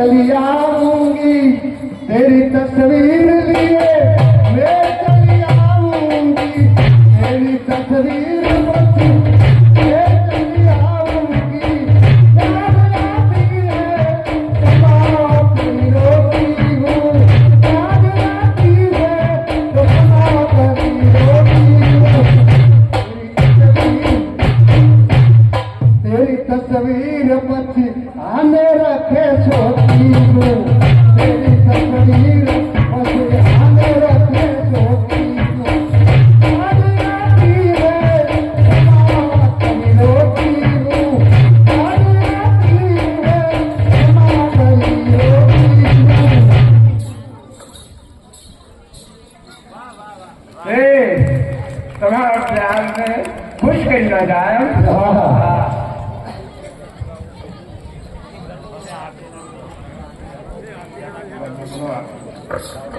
Italiano. ખુશ કરી ન જાય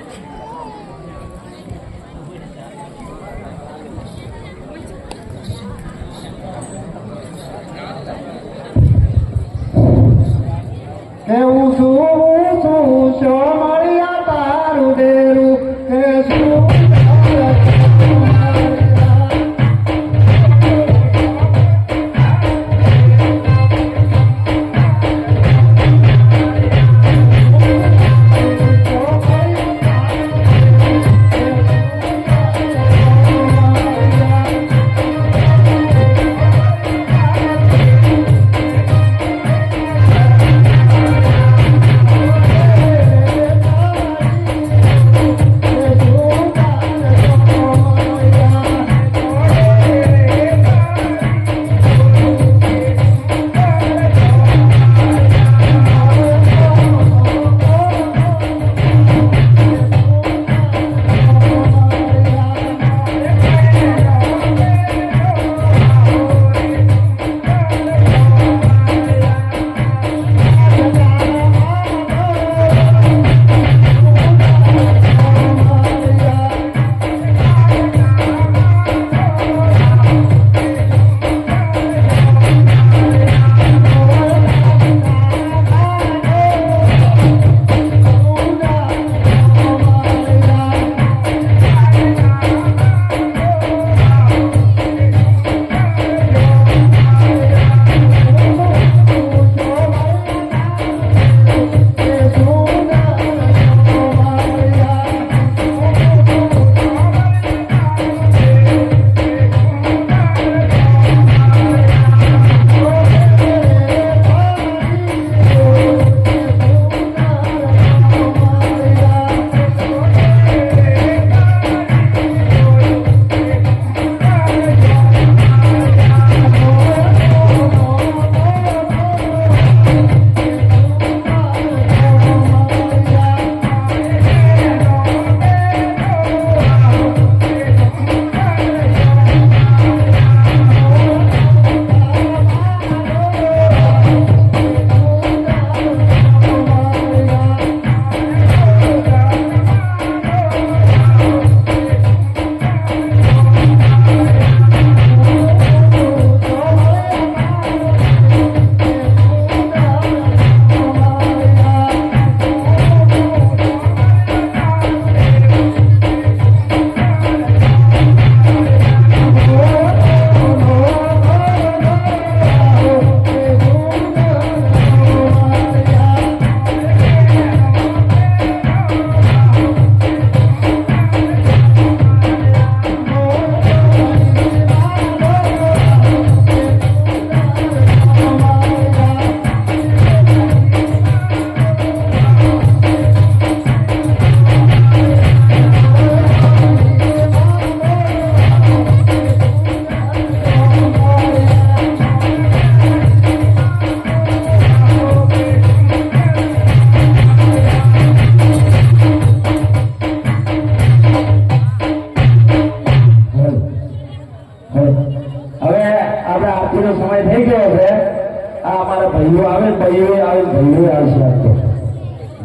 ભાઈઓ આવે ને ભાઈઓ આવશે આપતો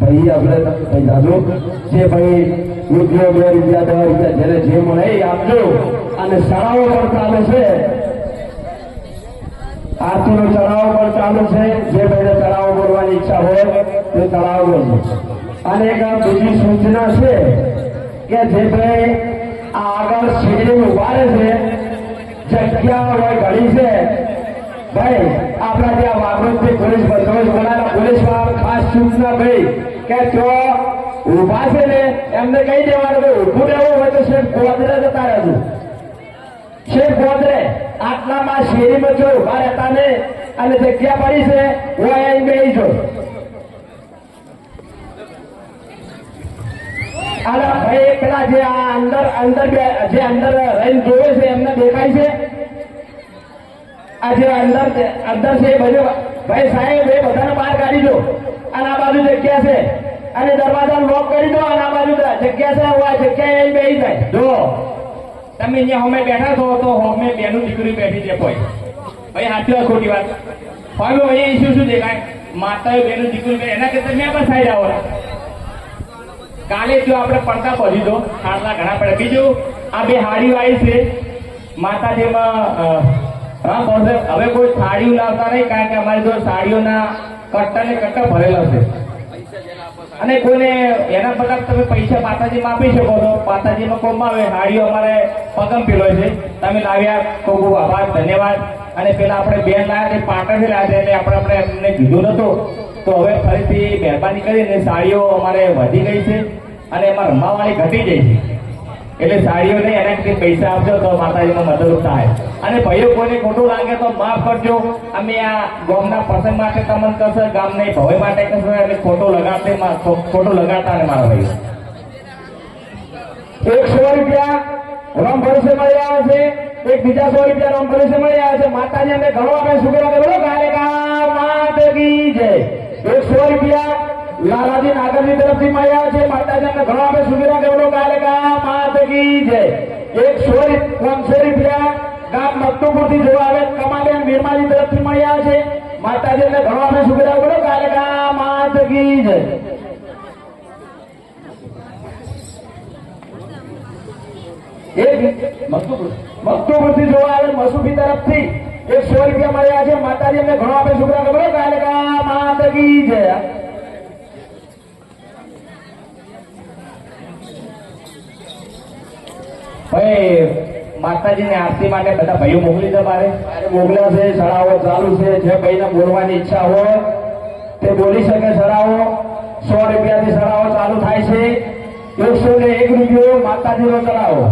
ભાઈ, આપણે ભાઈ દાદુ, જે ભાઈ રૂપિયો બે રૂપિયા દવા રૂપિયા જેને જે મળે એ આપજો. અને શાળાઓ પણ ચાલે છે. આરતીનો તળાવ પણ ચાલુ છે. જે ભાઈને તળાવ બોલવાની ઈચ્છા હોય, તે તળાવ બોલવું અને એક આ બીજી સૂચના છે કે જે ભાઈ આ આગળ સીડી ઊભા છે, જગ્યા હોય ઘણી છે. ભાઈ, આપણા ત્યાં વાગરોજથી પોલીસ બંદોબસ્ત બોલાયેલા પોલીસવાળા ખાસ સૂચના ભાઈ, કે જો ઊભા છે ને, એમને કહી દેવાનું કે ઊભું રહેવું હોય તો શેઠ ગોદરે જતા રહેજો. શેઠ ગોદરે, આટલામાં શેરીમાં જો ઊભા રહેતા ને, અને જગ્યા પડી છે હું અહીં બેસી જો આલા ભાઈ, પેલા જે આ અંદર અંદર જે અંદર રહીને જોવે છે, એમને દેખાય છે? આ જે અંદર અંદર છે એ ભાઈ સાહેબ, એ બધાને બહાર કાઢી દો. અને આ બાજુ જગ્યા છે. અને દરવાજા લોક કરી દો અને આ બાજુ જગ્યા છે, હું આ જગ્યાએ અહીં બેસી જાય. જો. તમે અહીંયા હોમે બેઠા છો, તો હોમે બેનું દીકરી બેઠી છે કોઈ. ભાઈ, સાચી ખોટી વાત. હવે અહીંયા ઇસ્યુ શું દેખાય. માતાએ બેનું દીકરી એના કરતા મેં પણ સાઈડ આવો કાલે જો આપણે પડતા પહોંચી દો. ખાટલા ઘણા પડે. બીજું, આ બે હાડી વાય છે. માતાજીમાં હા બોલશે હવે કોઈ સાડીઓ લાવતા નહીં, કારણ કે અમારી જોડે સાડીઓના કટ્ટા ને કટ્ટા ભરેલા છે. અને કોઈને એના બદલ તમે પૈસા માતાજીમાં આપી શકો છો. માતાજીનો કોમ આવે સાડીઓ અમારે પગમ પીલો છે. તમે લાવ્યા, ખૂબ ખૂબ આભાર, ધન્યવાદ. અને પેલા આપણે બેન લાવ્યા તે પાટણથી લાવ્યા એટલે આપણે આપણે એમને કીધું નતું તો હવે ફરીથી મહેરબાની કરીને સાડીઓ અમારે વધી ગઈ છે અને એમાં રમવાવાળી ઘટી ગઈ છે. એટલે સાડીઓ નહીં, એના કંઈક પૈસા આપજો તો માતાજીમાં મદદરૂપ થાય. અને ભાઈઓ, કોઈને ખોટું લાગે તો માફ કરજો. અમે આ ગામના પ્રસંગ માટે તમને કરશે ગામને ભવે માટે કરશે, એટલે ખોટો લગાડતે ખોટો લગાડતા ને મારા ભાઈ એક સો રૂપિયા રમ ભરોસે મળી આવે છે. એક બીજા સો રૂપિયા રમ ભરોસે મળી આવે છે. માતાજી અમને ઘણો અમે શુક્ર બોલો કાલિકા માત કી જય. એક સો રૂપિયા લાલાજી નાગરની તરફથી મળી આવે છે. માતાજી અમને ઘણો આપણે સુવિધા બોલો કાલિકા માત જય. એક સોરી પાંચસો રૂપિયા ગામ મકતુપુરથી જોવા આવે કમાબેન વીરમાજી તરફથી મળી આવે છે. માતાજી અમને ઘણો આપણે સુવિધા બોલો કાલિકા માત કી જય. એક મકતુબરથી જોવા આવે મસૂફી તરફથી એક સો રૂપિયા મળ્યા છે. માતાજી અમને ઘણો આપે છોકરા ખબર કાલિકા માત કી જય ભાઈ માતાજીની આરતી માટે બધા ભાઈઓ મોકલી દે મારે મોકલ્યા છે સડાવો ચાલુ છે. જે ભાઈને બોલવાની ઈચ્છા હોય તે બોલી શકે સડાવો સો રૂપિયાથી સડાવો ચાલુ થાય છે. એકસો ને એક રૂપિયો માતાજીનો ચડાવો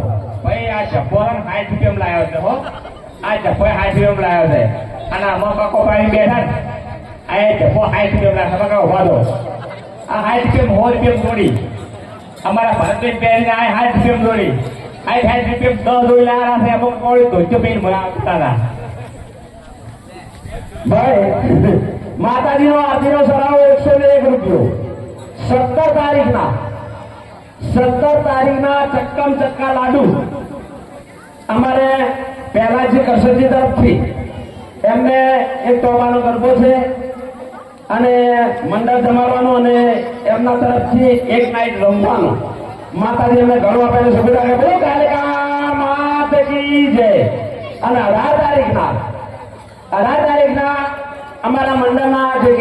ભાઈ આ જબ્બો હાઈટ રૂપિયા લાવ્યો છે હો. આ જબ્બો હાઈટ રૂપિયા લાવ્યો છે. અને આમાં કાકો પાણી બેઠા આ એ જબ્બો હાઈટ રૂપિયા લાવ્યો તમે ઊભા દો આ હાઈટ રૂપિયા સો રૂપિયા દોડી. અમારા ભારતની પહેરીને આ હાઈટ રૂપિયા જોડી આ હાઈટ રૂપિયા દસ માતાજીનો આરતીનો સરાવો એકસો ને એક રૂપિયો. સત્તર તારીખના સત્તર તારીખના ચક્કમ ચક્કા લાડુ. અમારે પહેલા જે કરશનજી તરફથી એમને એક તોબાનો ગરબો છે અને મંડળ જમાડવાનો અને એમના તરફથી એક નાઇટ રમવાનો. માતાજી એમને ઘણું આપેલું સુવિધા કે બોલો કાલિકા માત કી જય. અને અઢાર તારીખના અઢાર તારીખના અમારા મંડળના જે